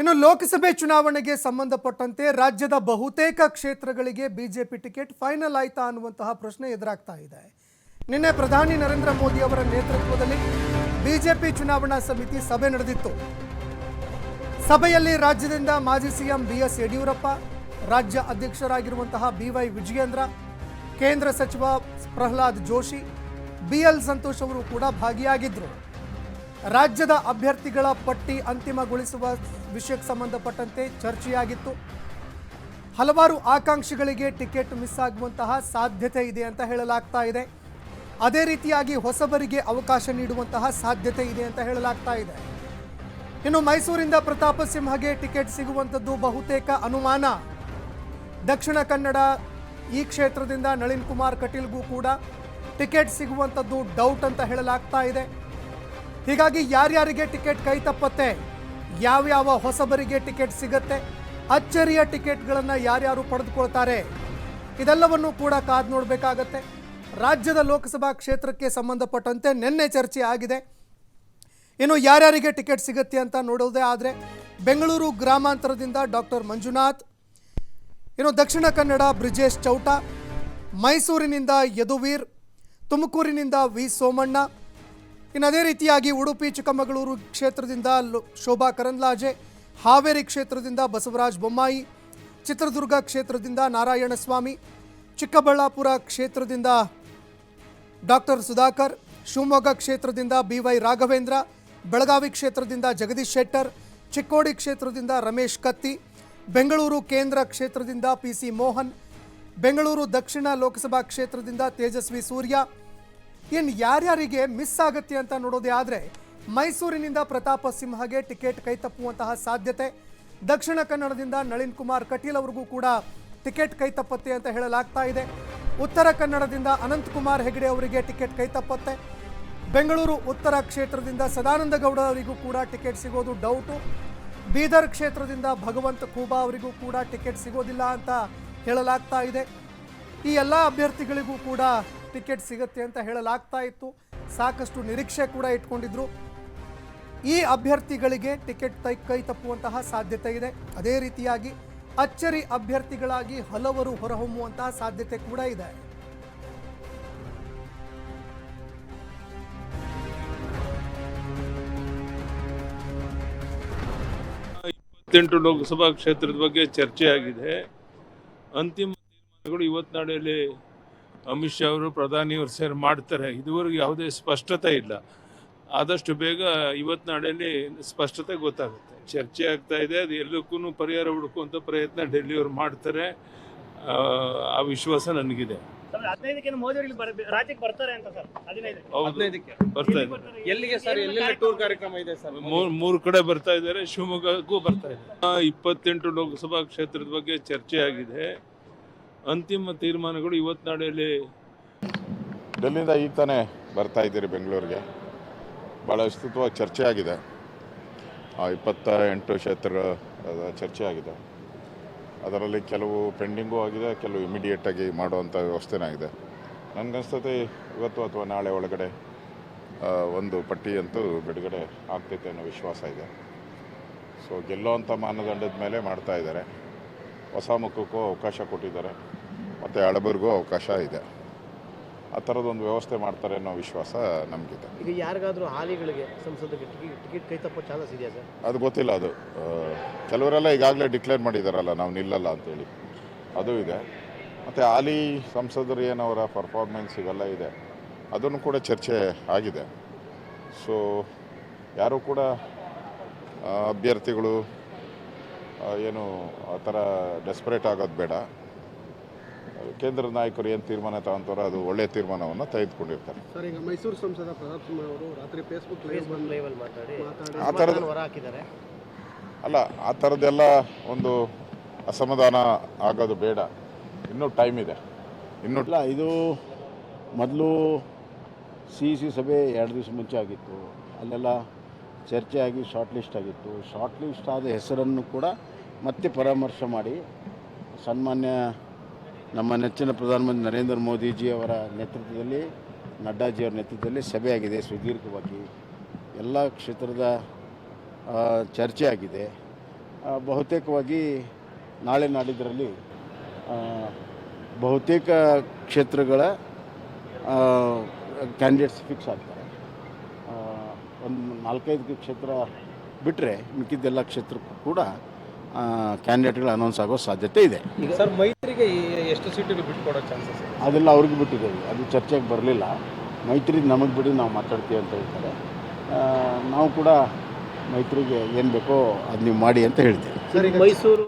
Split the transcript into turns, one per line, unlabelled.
ಇನ್ನು ಲೋಕಸಭೆ ಚುನಾವಣೆಗೆ ಸಂಬಂಧಪಟ್ಟಂತೆ ರಾಜ್ಯದ ಬಹುತೇಕ ಕ್ಷೇತ್ರಗಳಿಗೆ ಬಿಜೆಪಿ ಟಿಕೆಟ್ ಫೈನಲ್ ಆಯ್ತಾ ಅನ್ನುವಂತಹ ಪ್ರಶ್ನೆ ಎದುರಾಗ್ತಾ ಇದೆ. ನಿನ್ನೆ ಪ್ರಧಾನಿ ನರೇಂದ್ರ ಮೋದಿ ಅವರ ನೇತೃತ್ವದಲ್ಲಿ ಬಿಜೆಪಿ ಚುನಾವಣಾ ಸಮಿತಿ ಸಭೆ ನಡೆದಿತ್ತು. ಸಭೆಯಲ್ಲಿ ರಾಜ್ಯದಿಂದ ಮಾಜಿ ಸಿಎಂ ಬಿಎಸ್ ಯಡಿಯೂರಪ್ಪ, ರಾಜ್ಯ ಅಧ್ಯಕ್ಷರಾಗಿರುವಂತಹ ಬಿವೈ ವಿಜಯೇಂದ್ರ, ಕೇಂದ್ರ ಸಚಿವ ಪ್ರಹ್ಲಾದ್ ಜೋಶಿ ಬಿಎಲ್ ಸಂತೋಷ್ ಅವರು ಕೂಡ ಭಾಗಿಯಾಗಿದ್ದರು ರಾಜ್ಯದ ಅಭ್ಯರ್ಥಿಗಳ ಪಟ್ಟಿ ಅಂತಿಮಗೊಳಿಸುವ ವಿಷಯಕ್ಕೆ ಸಂಬಂಧಪಟ್ಟಂತೆ ಚರ್ಚೆಯಾಗಿತ್ತು. ಹಲವಾರು ಆಕಾಂಕ್ಷಿಗಳಿಗೆ ಟಿಕೆಟ್ ಮಿಸ್ ಆಗುವಂತಹ ಸಾಧ್ಯತೆ ಇದೆ ಅಂತ ಹೇಳಲಾಗ್ತಾ ಇದೆ. ಅದೇ ರೀತಿಯಾಗಿ ಹೊಸಬರಿಗೆ ಅವಕಾಶ ನೀಡುವಂತಹ ಸಾಧ್ಯತೆ ಇದೆ ಅಂತ ಹೇಳಲಾಗ್ತಾ ಇದೆ. ಇನ್ನು ಮೈಸೂರಿಂದ ಪ್ರತಾಪ ಸಿಂಹಗೆ ಟಿಕೆಟ್ ಸಿಗುವಂಥದ್ದು ಬಹುತೇಕ ಅನುಮಾನ. ದಕ್ಷಿಣ ಕನ್ನಡ ಈ ಕ್ಷೇತ್ರದಿಂದ ನಳಿನ್ ಕುಮಾರ್ ಕಟೀಲ್ಗೂ ಕೂಡ ಟಿಕೆಟ್ ಸಿಗುವಂಥದ್ದು ಡೌಟ್ ಅಂತ ಹೇಳಲಾಗ್ತಾ ಇದೆ. ಹೀಗಾಗಿ ಯಾರ್ಯಾರಿಗೆ ಟಿಕೆಟ್ ಕೈ ತಪ್ಪತ್ತೆ, ಯಾವ್ಯಾವ ಹೊಸಬರಿಗೆ ಟಿಕೆಟ್ ಸಿಗತ್ತೆ, ಅಚ್ಚರಿಯ ಟಿಕೆಟ್ಗಳನ್ನು ಯಾರ್ಯಾರು ಪಡೆದುಕೊಳ್ತಾರೆ, ಇದೆಲ್ಲವನ್ನು ಕೂಡ ಕಾದು ನೋಡಬೇಕಾಗತ್ತೆ. ರಾಜ್ಯದ ಲೋಕಸಭಾ ಕ್ಷೇತ್ರಕ್ಕೆ ಸಂಬಂಧಪಟ್ಟಂತೆ ನಿನ್ನೆ ಚರ್ಚೆ ಆಗಿದೆ. ಇನ್ನು ಯಾರ್ಯಾರಿಗೆ ಟಿಕೆಟ್ ಸಿಗುತ್ತೆ ಅಂತ ನೋಡೋದೇ ಆದರೆ ಬೆಂಗಳೂರು ಗ್ರಾಮಾಂತರದಿಂದ ಡಾಕ್ಟರ್ ಮಂಜುನಾಥ್, ಇನ್ನು ದಕ್ಷಿಣ ಕನ್ನಡ ಬ್ರಿಜೇಶ್ ಚೌಟ, ಮೈಸೂರಿನಿಂದ ಯದುವೀರ್, ತುಮಕೂರಿನಿಂದ ವಿ ಸೋಮಣ್ಣ ಇನ್ನು ಅದೇ ರೀತಿಯಾಗಿ ಉಡುಪಿ, ಚಿಕ್ಕಮಗಳೂರು ಕ್ಷೇತ್ರದಿಂದ ಶೋಭಾ ಕರಂದ್ಲಾಜೆ, ಹಾವೇರಿ ಕ್ಷೇತ್ರದಿಂದ ಬಸವರಾಜ್ ಬೊಮ್ಮಾಯಿ, ಚಿತ್ರದುರ್ಗ ಕ್ಷೇತ್ರದಿಂದ ನಾರಾಯಣಸ್ವಾಮಿ, ಚಿಕ್ಕಬಳ್ಳಾಪುರ ಕ್ಷೇತ್ರದಿಂದ ಡಾಕ್ಟರ್ ಸುಧಾಕರ್, ಶಿವಮೊಗ್ಗ ಕ್ಷೇತ್ರದಿಂದ ಬಿ ವೈ ರಾಘವೇಂದ್ರ, ಬೆಳಗಾವಿ ಕ್ಷೇತ್ರದಿಂದ ಜಗದೀಶ್ ಶೆಟ್ಟರ್, ಚಿಕ್ಕೋಡಿ ಕ್ಷೇತ್ರದಿಂದ ರಮೇಶ್ ಕತ್ತಿ, ಬೆಂಗಳೂರು ಕೇಂದ್ರ ಕ್ಷೇತ್ರದಿಂದ ಪಿ ಸಿ ಮೋಹನ್, ಬೆಂಗಳೂರು ದಕ್ಷಿಣ ಲೋಕಸಭಾ ಕ್ಷೇತ್ರದಿಂದ ತೇಜಸ್ವಿ ಸೂರ್ಯ ಇನ್ನು ಯಾರ್ಯಾರಿಗೆ ಮಿಸ್ ಆಗುತ್ತೆ ಅಂತ ನೋಡೋದೇ ಆದರೆ ಮೈಸೂರಿನಿಂದ ಪ್ರತಾಪ ಸಿಂಹಗೆ ಟಿಕೆಟ್ ಕೈ ತಪ್ಪುವಂತಹ ಸಾಧ್ಯತೆ. ದಕ್ಷಿಣ ಕನ್ನಡದಿಂದ ನಳಿನ್ ಕುಮಾರ್ ಕಟೀಲ್ ಅವರಿಗೂ ಕೂಡ ಟಿಕೆಟ್ ಕೈ ತಪ್ಪತ್ತೆ ಅಂತ ಹೇಳಲಾಗ್ತಾ ಇದೆ. ಉತ್ತರ ಕನ್ನಡದಿಂದ ಅನಂತ್ ಕುಮಾರ್ ಹೆಗಡೆ ಅವರಿಗೆ ಟಿಕೆಟ್ ಕೈ ತಪ್ಪತ್ತೆ. ಬೆಂಗಳೂರು ಉತ್ತರ ಕ್ಷೇತ್ರದಿಂದ ಸದಾನಂದ ಗೌಡ ಅವರಿಗೂ ಕೂಡ ಟಿಕೆಟ್ ಸಿಗೋದು ಡೌಟು ಬೀದರ್ ಕ್ಷೇತ್ರದಿಂದ ಭಗವಂತ ಖೂಬಾ ಅವರಿಗೂ ಕೂಡ ಟಿಕೆಟ್ ಸಿಗೋದಿಲ್ಲ ಅಂತ ಹೇಳಲಾಗ್ತಾ ಇದೆ. ಈ ಎಲ್ಲ ಅಭ್ಯರ್ಥಿಗಳಿಗೂ ಕೂಡ ಟಿಕೆಟ್ ಸಿಗುತ್ತೆ ಅಂತ ಹೇಳಲಾಗ್ತಾ ಇತ್ತು. ಸಾಕಷ್ಟು ನಿರೀಕ್ಷೆ ಕೂಡ ಇಟ್ಕೊಂಡಿದ್ರು. ಈ ಅಭ್ಯರ್ಥಿಗಳಿಗೆ ಟಿಕೆಟ್ ತೈ ಕೈ ತಪ್ಪುವಂತಹ ಸಾಧ್ಯತೆ ಇದೆ. ಅದೇ ರೀತಿಯಾಗಿ ಅಚ್ಚರಿ ಅಭ್ಯರ್ಥಿಗಳಾಗಿ ಹಲವರು ಹೊರಹೊಮ್ಮುವಂತಹ ಸಾಧ್ಯತೆ ಕೂಡ ಇದೆ.
ಇಪ್ಪತ್ತೆಂಟು ಲೋಕಸಭಾ ಕ್ಷೇತ್ರದ ಬಗ್ಗೆ ಚರ್ಚೆ ಆಗಿದೆ ಅಂತಿಮ ತೀರ್ಮಾನಗಳು ಇವತ್ತು ನಾಳೆಯಲ್ಲಿ ಅಮಿತ್ ಶಾ ಅವರು ಪ್ರಧಾನಿಯವರು ಸೇರಿ ಮಾಡ್ತಾರೆ. ಇದುವರೆಗೂ ಯಾವುದೇ ಸ್ಪಷ್ಟತೆ ಇಲ್ಲ. ಆದಷ್ಟು ಬೇಗ ಇವತ್ತು ನಾಳೆಯಲ್ಲಿ ಸ್ಪಷ್ಟತೆ ಗೊತ್ತಾಗುತ್ತೆ. ಚರ್ಚೆ ಆಗ್ತಾ ಇದೆ. ಅದು ಎಲ್ಲಕ್ಕೂ ಪರಿಹಾರ ಹುಡುಕುವಂಥ ಪ್ರಯತ್ನ ಡೆಲ್ಲಿಯವರು ಮಾಡ್ತಾರೆ. ಆ, ವಿಶ್ವಾಸ ನನಗಿದೆ.
ಸರ್ ಹದಿನೈದಕ್ಕೆ ಮೋದಿ ಅವರು ಇಲ್ಲಿ ಬರ್ತಾರೆ ಅಂತ ಸರ್ ಹದಿನೈದಕ್ಕೆ.
ಹೌದು.
ಹದಿನೈದಕ್ಕೆ.
ಬರ್ತಾ ಇದೆ
ಬರ್ತಾರೆ.
ಎಲ್ಲಿಗೆ ಸರ್? ಎಲ್ಲೆಲ್ಲ ಟೂರ್ ಕಾರ್ಯಕ್ರಮ ಇದೆ ಸರ್
ಮೂರು ಕಡೆ ಬರ್ತಾ ಇದ್ದಾರೆ. ಶಿವಮೊಗ್ಗಕ್ಕೂ ಬರ್ತಾ ಇದ್ದಾರೆ. ಆ, ಇಪ್ಪತ್ತೆಂಟು ಲೋಕಸಭಾ ಕ್ಷೇತ್ರದ ಬಗ್ಗೆ ಚರ್ಚೆ ಆಗಿದೆ. ಅಂತಿಮ ತೀರ್ಮಾನಗಳು ಇವತ್ತು ನಾಳೆಯಲ್ಲಿ
ಡೆಲ್ಲಿಂದ ಈಗ ತಾನೇ ಬರ್ತಾ ಇದ್ದೀರಿ ಬೆಂಗಳೂರಿಗೆ. ಭಾಳ ವಿಸ್ತೃತವಾಗಿ ಚರ್ಚೆ ಆಗಿದೆ. ಇಪ್ಪತ್ತ ಎಂಟು ಕ್ಷೇತ್ರ ಚರ್ಚೆ ಆಗಿದೆ. ಅದರಲ್ಲಿ ಕೆಲವು ಪೆಂಡಿಂಗೂ ಆಗಿದೆ, ಕೆಲವು ಇಮಿಡಿಯೇಟಾಗಿ ಮಾಡುವಂಥ ವ್ಯವಸ್ಥೆನೇ ಆಗಿದೆ. ನನಗನ್ಸ್ತತೆ ಇವತ್ತು ಅಥವಾ ನಾಳೆ ಒಳಗಡೆ ಒಂದು ಪಟ್ಟಿಯಂತೂ ಬಿಡುಗಡೆ ಆಗ್ತೈತೆ ಅನ್ನೋ ವಿಶ್ವಾಸ ಇದೆ. ಸೊ ಗೆಲ್ಲೋವಂಥ ಮಾನದಂಡದ ಮೇಲೆ ಮಾಡ್ತಾ ಇದ್ದಾರೆ. ಹೊಸ ಮುಖಕ್ಕೂ ಅವಕಾಶ ಕೊಟ್ಟಿದ್ದಾರೆ. ಮತ್ತು ಹಳಬರಿಗೂ ಅವಕಾಶ ಇದೆ. ಆ ಥರದೊಂದು ವ್ಯವಸ್ಥೆ ಮಾಡ್ತಾರೆ ಅನ್ನೋ ವಿಶ್ವಾಸ ನಮಗಿದೆ.
ಈಗ ಯಾರಿಗಾದರೂ ಹಾಲಿಗಳಿಗೆ ಸಂಸದಕ್ಕೆ ಟಿಕೆಟ್ ಟಿಕೆಟ್ ಕೈ ತಪ್ಪೋ ಚಾನ್ಸ್ ಇದೆಯಾ ಸರ್?
ಅದು ಗೊತ್ತಿಲ್ಲ ಅದು. ಆ, ಕೆಲವರೆಲ್ಲ ಈಗಾಗಲೇ ಡಿಕ್ಲೇರ್ ಮಾಡಿದಾರಲ್ಲ ನಾವು ನಿಲ್ಲಲ್ಲ ಅಂತೇಳಿ. ಅದು ಇದೆ. ಮತ್ತು ಹಾಲಿ ಸಂಸದರು ಏನವರ ಪರ್ಫಾರ್ಮೆನ್ಸ್ ಇವೆಲ್ಲ ಇದೆ. ಅದನ್ನು ಕೂಡ ಚರ್ಚೆ ಆಗಿದೆ. ಸೊ ಯಾರೂ ಕೂಡ ಆ, ಅಭ್ಯರ್ಥಿಗಳು ಆ, ಏನು ಆ ಥರ ಡೆಸ್ಪರೇಟ್ ಆಗೋದು ಬೇಡ. ಕೇಂದ್ರ ನಾಯಕರು ಏನು ತೀರ್ಮಾನ ತಗೊಂತಾರೋ ಅದು ಒಳ್ಳೆಯ ತೀರ್ಮಾನವನ್ನು ತೆಗೆದುಕೊಂಡಿರ್ತಾರೆ.
ಸರ್ ಈಗ ಮೈಸೂರು ಸಂಸದ ಪ್ರತಾಪ್ ಸಿಂಹ ಅವರು ರಾತ್ರಿ ಫೇಸ್ಬುಕ್ ಲೈವ್
ಮಾತಾಡಿ
ಆ ಥರದ ಅಲ್ಲ ಆ ಥರದ್ದೆಲ್ಲ ಒಂದು ಅಸಮಾಧಾನ ಆಗೋದು ಬೇಡ. ಇನ್ನೂ ಟೈಮ್ ಇದೆ. ಇನ್ನೂ
ಇಲ್ಲ ಇದು ಮೊದಲು ಸಿ ಸಿ ಸಭೆ ಎರಡು ದಿವಸ ಮುಂಚೆ ಆಗಿತ್ತು. ಅಲ್ಲೆಲ್ಲ ಚರ್ಚೆ ಆಗಿ ಶಾರ್ಟ್ ಲಿಸ್ಟ್ ಆಗಿತ್ತು. ಶಾರ್ಟ್ ಲಿಸ್ಟ್ ಆದ ಹೆಸರನ್ನು ಕೂಡ ಮತ್ತೆ ಪರಾಮರ್ಶೆ ಮಾಡಿ ಸನ್ಮಾನ್ಯ ನಮ್ಮ ನೆಚ್ಚಿನ ಪ್ರಧಾನಮಂತ್ರಿ ನರೇಂದ್ರ ಮೋದಿಜಿ ಅವರ ನೇತೃತ್ವದಲ್ಲಿ, ನಡ್ಡಾಜಿಯವರ ನೇತೃತ್ವದಲ್ಲಿ ಸಭೆಯಾಗಿದೆ, ಸುದೀರ್ಘವಾಗಿ. ಎಲ್ಲ ಕ್ಷೇತ್ರದ ಚರ್ಚೆ ಆಗಿದೆ ಬಹುತೇಕವಾಗಿ ನಾಳೆ ನಾಡಿದ್ದರಲ್ಲಿ ಬಹುತೇಕ ಕ್ಷೇತ್ರಗಳ ಕ್ಯಾಂಡಿಡೇಟ್ಸ್ ಫಿಕ್ಸ್ ಆಗ್ತಾರೆ. ಒಂದು ನಾಲ್ಕೈದು ಕ್ಷೇತ್ರ ಬಿಟ್ಟರೆ ಮಿಕ್ಕಿದ್ದೆಲ್ಲ ಕ್ಷೇತ್ರಕ್ಕೂ ಕೂಡ ಕ್ಯಾಂಡಿಡೇಟ್ಗಳು ಅನೌನ್ಸ್ ಆಗೋ ಸಾಧ್ಯತೆ ಇದೆ.
ಈಗ ಸರ್ ಮೈತ್ರಿಗೆ ಎಷ್ಟು ಸೀಟುಗಳು ಬಿಟ್ಕೊಡೋ ಚಾನ್ಸಸ್
ಅದೆಲ್ಲ ಅವ್ರಿಗೆ ಬಿಟ್ಟಿದ್ದೀವಿ. ಅದು ಚರ್ಚೆಗೆ ಬರಲಿಲ್ಲ. ಮೈತ್ರಿ ನಮಗೆ ಬಿಡಿ ನಾವು ಮಾತಾಡ್ತೀವಿ ಅಂತ ಹೇಳ್ತಾರೆ. ನಾವು ಕೂಡ ಮೈತ್ರಿಗೆ ಏನು ಬೇಕೋ ಅದು ನೀವು ಮಾಡಿ ಅಂತ ಹೇಳ್ತೀವಿ.
ಸರ್ ಮೈಸೂರು